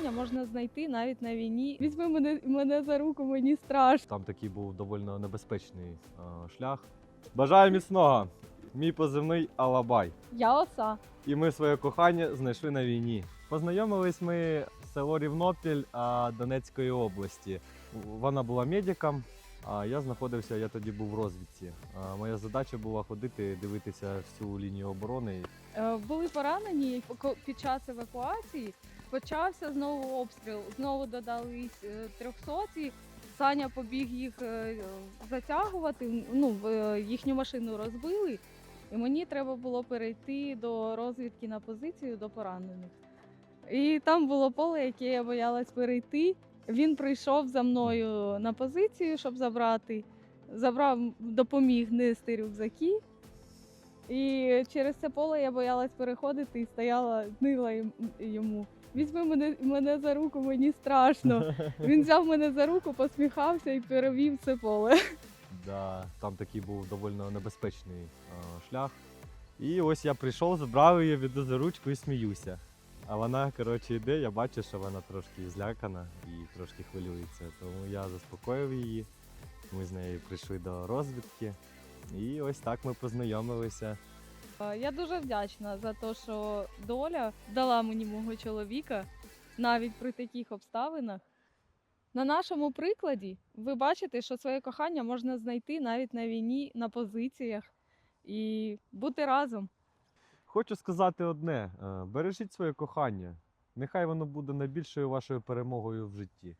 кохання можна знайти навіть на війні. Візьми мене, мене за руку, мені страшно. Там такий був доволі небезпечний а, шлях. Бажаю міцного! Мій позивний Алабай. Я оса. І ми своє кохання знайшли на війні. Познайомились ми в село Рівнопіль а, Донецької області. Вона була медиком, а я знаходився, я тоді був в розвідці. А, моя задача була ходити, дивитися всю лінію оборони. Е, Були поранені під час евакуації. Почався знову обстріл. Знову додались е, трьохсоті. Саня побіг їх е, затягувати. Ну, е, їхню машину розбили. І мені треба було перейти до розвідки на позицію до поранених. І там було поле, яке я боялась перейти. Він прийшов за мною на позицію, щоб забрати. Забрав, допоміг нести рюкзаки. І через це поле я боялась переходити і стояла, нила йому. Візьми мене, мене за руку, мені страшно. Він взяв мене за руку, посміхався і перевів це поле. Да, там такий був доволі небезпечний а, шлях. І ось я прийшов, забрав її, веду за ручку і сміюся. А вона, коротше, йде, я бачу, що вона трошки злякана і трошки хвилюється. Тому я заспокоїв її. Ми з нею прийшли до розвідки. І ось так ми познайомилися. Я дуже вдячна за те, що доля дала мені мого чоловіка навіть при таких обставинах. На нашому прикладі ви бачите, що своє кохання можна знайти навіть на війні, на позиціях і бути разом. Хочу сказати одне: е, бережіть своє кохання. Нехай воно буде найбільшою вашою перемогою в житті.